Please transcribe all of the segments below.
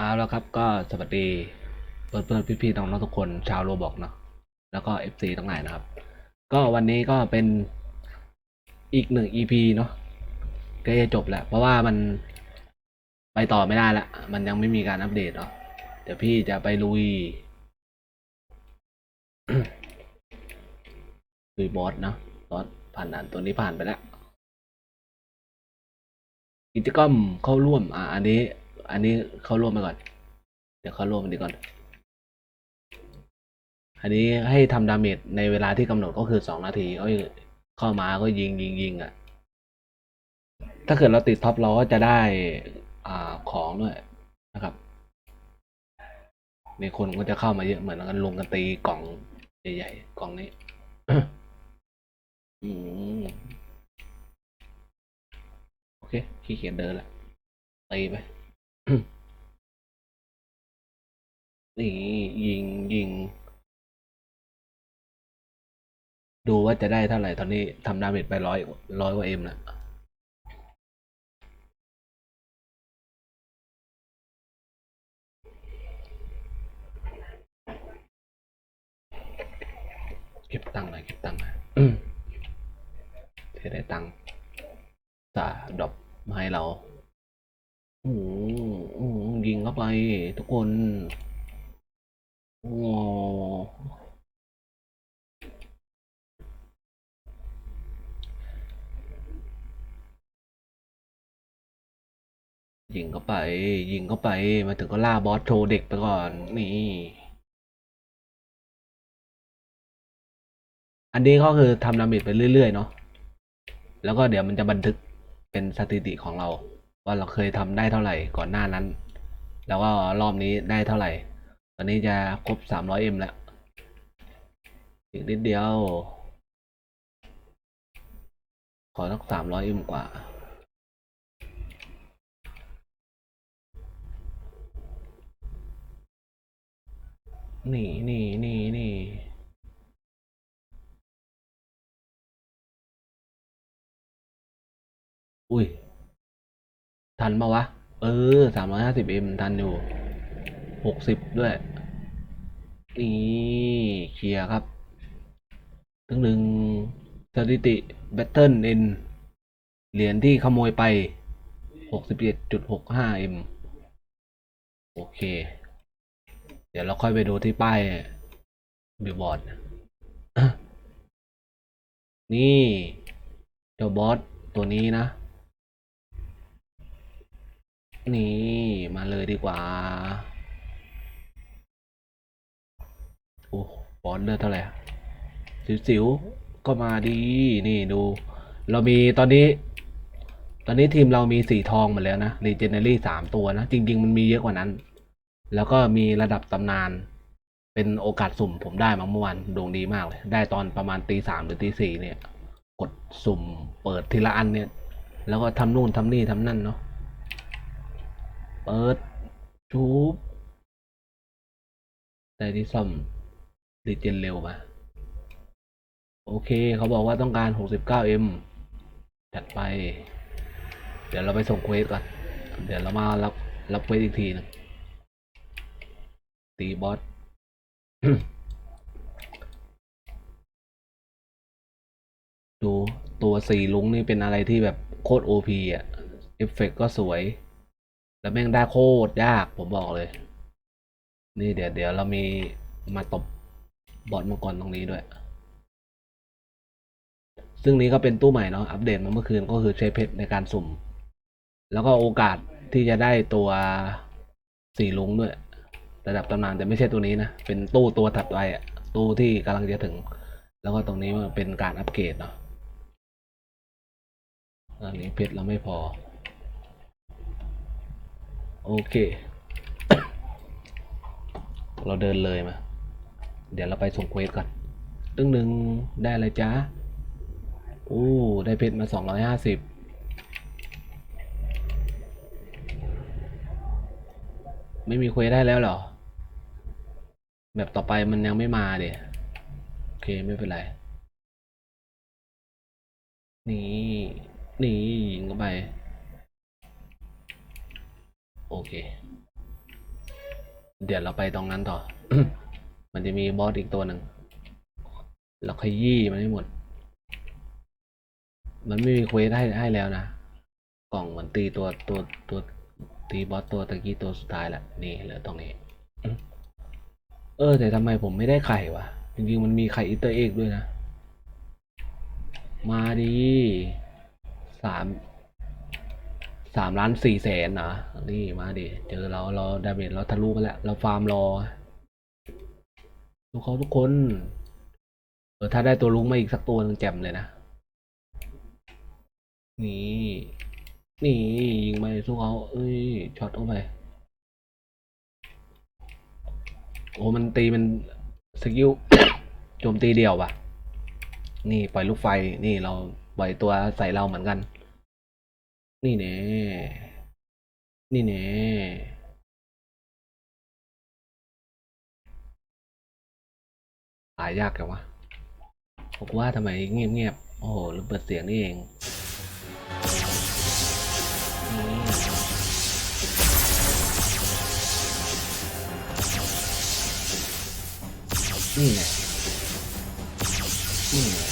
เอาแล้วครับก็สวัสดีเพื่อนเพื่อนพี่ๆน้องๆทุกคนชาวโรบอกเนาะแล้วก็เอฟซีทั้งหลายนะครับ ก็วันนี้ก็เป็นอีกหนึ่ง EP เนาะก็จะจบแล้ว เพราะว่ามันไปต่อไม่ได้ละมันยังไม่มีการอัปเดตเนาะเดี๋ยวพี่จะไปลุยลุยบอสเนาะบอสผ่านด่านตัวนี้ผ่านไปแล้วกิจกรรมเข้าร่วมอ่าอันนี้ อันนี้เข้าร่วมไปก่อน เดี๋ยวเข้าร่วมอันนี้ก่อน อันนี้ให้ทำดาเมจในเวลาที่กำหนดก็คือสองนาทีก็เข้ามาก็ยิงยิงยิงอะ ถ้าเกิดเราติดท็อปเราก็จะได้อ่าของด้วยนะครับมีคนก็จะเข้ามาเยอะเหมือนกันลงกันตีกล่องใหญ่ๆกล่องนี้อืมโอเคขี้เกียจเดินละตีไป นี่ยิงยิง ดูว่าจะได้เท่าไหร่ตอนนี้ทำดาเมจไปร้อยร้อยกว่าเอ็มแล้วเก็บตังค์หน่อยเก็บตังค์หน่อยอืมเทได้ตังค์สาดรอปมาให้เรา อ้โอ้โหยิงเข้าไปทุกคนโอ้โหยิงเข้าไป ยิงเข้าไปมาถึงก็ล่าบอสโชว์เด็กไปก่อนนี่ อันนี้ก็คือทำดาเมจไปเรื่อยๆ เนาะแล้วก็เดี๋ยวมันจะบันทึกเป็นสถิติของเรา ว่าเราเคยทำได้เท่าไหร่ก่อนหน้านั้น แล้วก็รอบนี้ได้เท่าไหร่ ตอนนี้จะครบสามร้อยเอ็มแล้ว อีกนิดเดียว ขอสักสามร้อยเอ็มกว่านี่นี่นี่นี่อุ้ย ทันปะวะ เออสามร้อยห้าสิบเอ็มทันอยู่หกสิบด้วย นี่เคลียร์ครับถึงหนึ่งสถิติแบตเทิลเอ็นเหรียญที่ขโมยไปหกสิบเจ็ดจุดหกห้าเอ็มโอเค เดี๋ยวเราค่อยไปดูที่ป้ายบิลบอร์ดนี่เจ้าบอสตัวนี้นะ นี่มาเลยดีกว่า โอ้บอลเลือดเท่าไหร่อะสิวๆก็มาดี นี่ดู เรามีตอนนี้ ตอนนี้ทีมเรามีสีทองหมดแล้วนะรีเจเนอรี่สามตัวนะ จริง ๆ มันมีเยอะกว่านั้น แล้วก็มีระดับตำนาน เป็นโอกาสสุ่มผมได้มาเมื่อวานดวงดีมากเลย ได้ตอนประมาณตีสามหรือตีสี่เนี่ย กดสุ่มเปิดทีละอันเนี่ย แล้วก็ทำนู่นทำนี่ทำนั่นเนาะ เปิดชูบได้ที่ซ่อมรีเจนเร็วมาโอเค เขาบอกว่าต้องการ 69m จัดไป เดี๋ยวเราไปส่งเควสก่อน เดี๋ยวเรามารับรับเควสอีกทีหนึงตีบอสดูตัวสีลุงนี่เป็นอะไรที่แบบโคตรโอพีอะ เอฟเฟกต์ก็สวย แล้วแม่งได้โคตรยากผมบอกเลย นี่เดี๋ยวเดี๋ยวเรามีมาตบบอสมังกรตรงนี้ด้วย ซึ่งนี้ก็เป็นตู้ใหม่เนาะอัปเดตมาเมื่อคืนก็คือใช้เพชรในการสุ่ม แล้วก็โอกาสที่จะได้ตัวสีลุงด้วยระดับตำนานแต่ไม่ใช่ตัวนี้นะ เป็นตู้ตัวถัดไปอะตู้ที่กำลังจะถึง แล้วก็ตรงนี้มันเป็นการอัปเกรดเนาะอันนี้เพชรเราไม่พอ โอเค เราเดินเลยมา เดี๋ยวเราไปส่งเควสก่อนตึ้งหนึ่งได้อะไรจ้าอู้ได้เพชรมาสองร้อยห้าสิบไม่มีเควสได้แล้วเหรอ แบบต่อไปมันยังไม่มาเดี๋ยโอเคไม่เป็นไร นี่ นี่ยิงเข้าไป โอเค เดี๋ยวเราไปตรงนั้นต่อ มันจะมีบอสอีกตัวหนึ่งเราขยี้มันให้หมด มันไม่มีเควสให้ให้แล้วนะ กล่องเหมือนตีตัวตัวตัวตีบอสตัวตะกี้ตัวสุดท้ายแหละนี่เหลือตรงนี้ เออ แต่ทำไมผมไม่ได้ไข่วะ จริงๆมันมีไข่อิตเตอร์เอ็กด้วยนะ มาดีสาม สามล้านสี่แสนนะนี่มาดิเจอเราเราดาเมจเราทะลุกันแล้ว เราฟาร์มรอทุกเขาทุกคนเออถ้าได้ตัวลุงมาอีกสักตัวนึงแจ่มเลยนะ นี่ นี่ยิงไปสู้เขาเอ้ยช็อตเข้าไป โอ้มันตีมันสกิลโจมตีเดียวปะนี่ปล่อยลูกไฟนี่เราปล่อยตัวใส่เราเหมือนกัน นี่แน่ นี่แน่ตายยากจังวะบอกว่าทำไมเงียบๆ โอ้โหแล้วเปิดเสียงนี่เองนี่นี่ไงนี่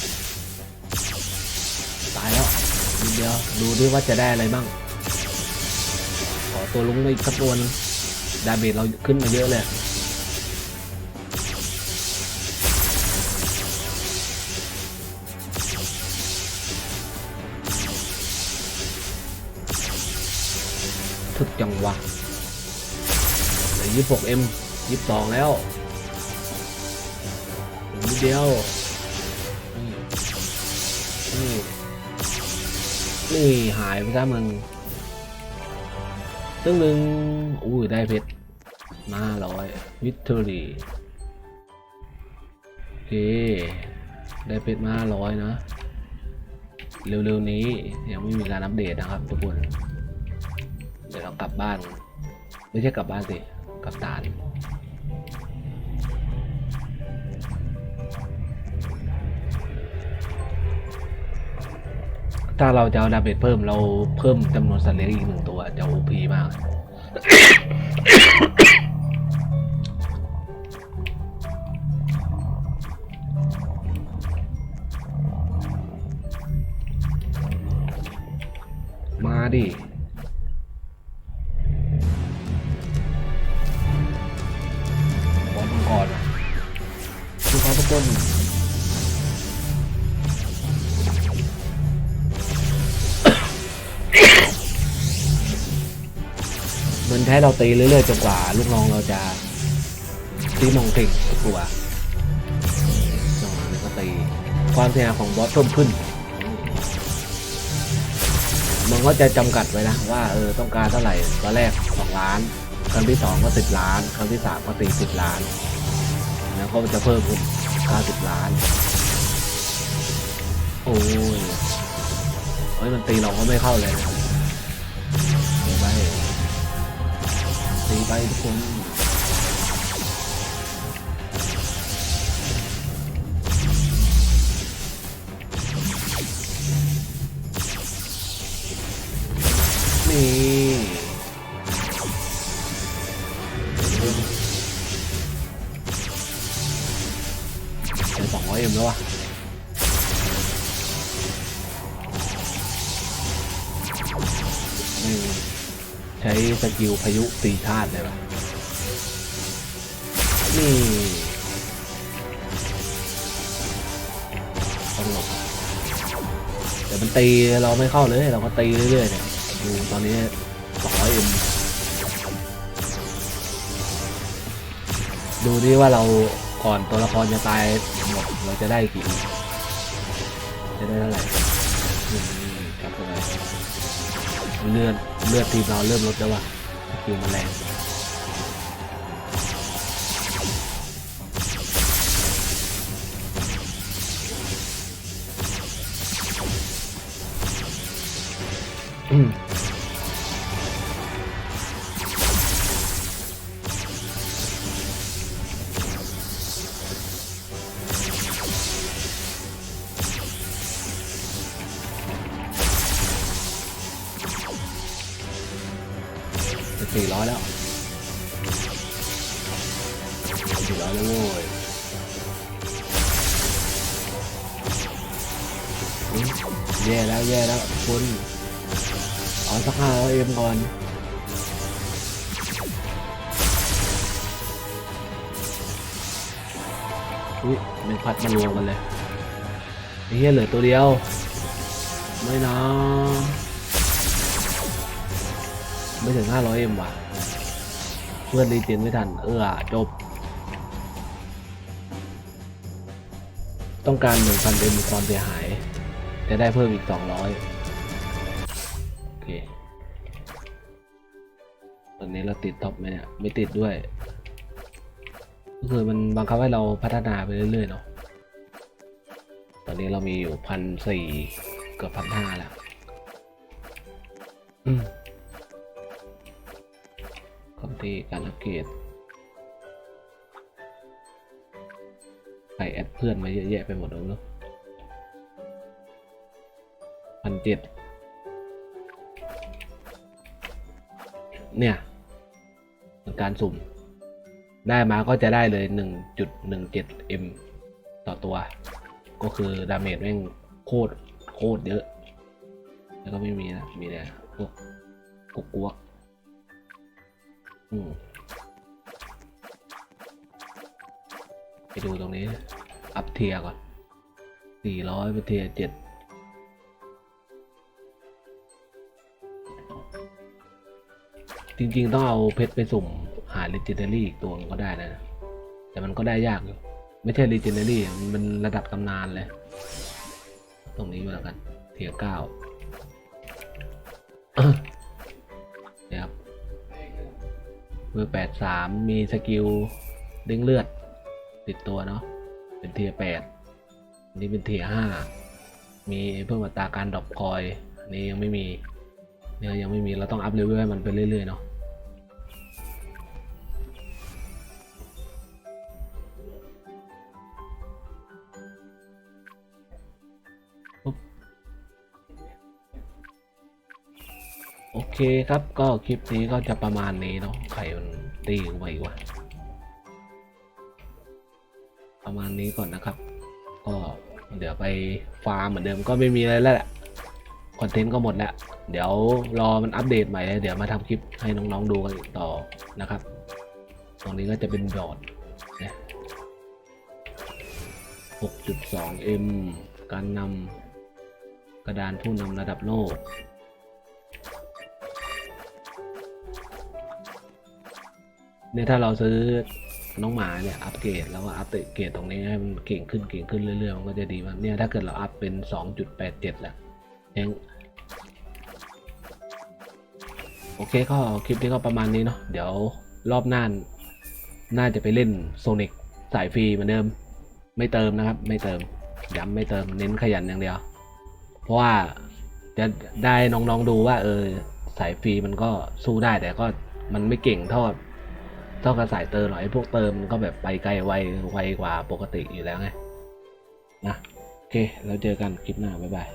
เดียวดูดิว่าจะได้อะไรบ้าง ขอตัวลุงมาอีกสักตัวนึงดาเมจเราขึ้นมาเยอะเลยถึกจังวะเหลือยี่สิบหกเอ็มยี่สิบสองแล้วนิดเดียว นี่หายไปซะมึงตึ้งหนึ่งอุ้ยได้เพชรมาร้อยวิตเทอรี่โอเค ได้เพชรมาร้อยนะ เร็วๆนี้ยังไม่มีการอัปเดตนะครับทุกคน เดี๋ยวเรากลับบ้าน ไม่ใช่กลับบ้านสิ กลับตาล ถ้าเราจะเอาดาเมจเพิ่มเราเพิ่มจำนวนสัตว์เลี้ยงอีกหนึ่งตัวจะโอพีมาก มาดิ ให้เราตีเรื่อยๆจนกว่าลูกน้องเราจะตีมองเก่งทุกตัวจังหวะนี้ก็ตีความเสียหายของบอสเพิ่มขึ้น มันก็จะจำกัดไว้นะว่าเออต้องการเท่าไหร่ตอนแรกสองล้าน ครั้งที่สองก็สิบล้าน ครั้งที่สามก็ตีสิบล้านแล้วก็มันจะเพิ่มขึ้นเก้าสิบล้าน โอ้ยเฮ้ยมันตีเราก็ไม่เข้าเลยนะ ตีไใช้สกิลพายุสี่ธาตุเลยปะนี่ต้องหลบแต่มันตีเราไม่เข้าเลยเราก็ตีเรื่อยๆเนี่ยดูตอนนี้สองร้อยเอ็มดูดิว่าเราก่อนตัวละครจะตายหมดเราจะได้กี่จะได้เท่าไหร่อืมกลับไป เลือดเลือดทีมเราเริ่มลดแล้วว่ะคิวมันแรงอืม สี่ร้อยแล้วอยู่แล้วนะโว้ยแย่แล้วแย่แล้วคุณเอาสักห้าร้อยเอ็มก่อนอุ้ยแมันพัดมารวมกันเลยอ้เหี้ยเหลือตัวเดียว ไม่นะ ไม่ถึง 500เอ็มว่ะ เพื่อนรีเจนไม่ทัน เออจบ ต้องการ1,000เอ็มความเสียหาย จะได้เพิ่มอีก 200 โอเค ตอนนี้เราติดท็อปไหมเนี่ย ไม่ติดด้วย ก็คือมันบังคับให้เราพัฒนาไปเรื่อยๆเนาะ ตอนนี้เรามีอยู่พันสี่เกือบพันห้าแล้ว อืม ที่การอัปเกรดใครแอดเพื่อนมาเยอะแยะไปหมดแล้วเนอะพันเจ็ดเนี่ยเป็นการสุ่ม ได้มาก็จะได้เลย 1.17m ต่อตัว ก็คือดาเมจแม่งโคตรโคตรเยอะ แล้วก็ไม่มีนะ มีแต่พวกกุกกวกอืม ไปดูตรงนี้ อัพเทียก่อน400เป็นเทียร์เจ็ดจริงๆ ต้องเอาเพชรไปสุ่มหา Legendary อีกตัวก็ได้นะ แต่มันก็ได้ยากอยู่ ไม่ใช่ Legendary มันเป็นระดับตำนานเลย ตรงนี้มาแล้วกัน เทียเก้า เบอร์แปดสามมีสกิลด้งเลือด ติดตัวเนาะเป็นเทียแปดอันนี้เป็นเทียห้ามีเพิ่มอัตราการดรอปคอยอันนี้ยังไม่มีเนี่ยยังไม่มีเราต้องอัพเลเวลให้มันไปเรื่อยๆเนาะโอเคครับก็คลิปนี้ก็จะประมาณนี้เนาะใครมัน ตีไปวะประมาณนี้ก่อนนะครับ ก็เดี๋ยวไปฟาร์มเหมือนเดิมก็ไม่มีอะไรแล้วแหละคอนเทนต์ก็หมดแล้ว เดี๋ยวรอมันอัปเดตใหม่แล้วเดี๋ยวมาทำคลิปให้น้องๆดูกันอีกต่อนะครับ ตรงนี้ก็จะเป็นดอท 6.2M การนำกระดานผู้นำระดับโลก เนี่ยถ้าเราซื้อน้องหมาเนี่ยอัปเกรดแล้วก็อัปเกรดตรงนี้ให้มันเก่งขึ้นเก่งขึ้นเรื่อยๆมันก็จะดีมากเนี่ยถ้าเกิดเราอัพเป็น 2.87 แล้วยังโอเคก็คลิปนี้ก็ประมาณนี้เนาะเดี๋ยวรอบหน้าน่าจะไปเล่นโซนิกสายฟรีเหมือนเดิม ไม่เติมนะครับ ไม่เติมย้ำไม่เติมเน้นขยันอย่างเดียว เพราะว่าจะได้น้องๆดูว่าเออสายฟรีมันก็สู้ได้แต่ก็มันไม่เก่งเท่า เท่ากับสายเติมหรอไอ้พวกเติมมันก็แบบไปไกลไวไวกว่าปกติอยู่แล้วไงนะโอเค แล้วเจอกันคลิปหน้า บ๊ายบาย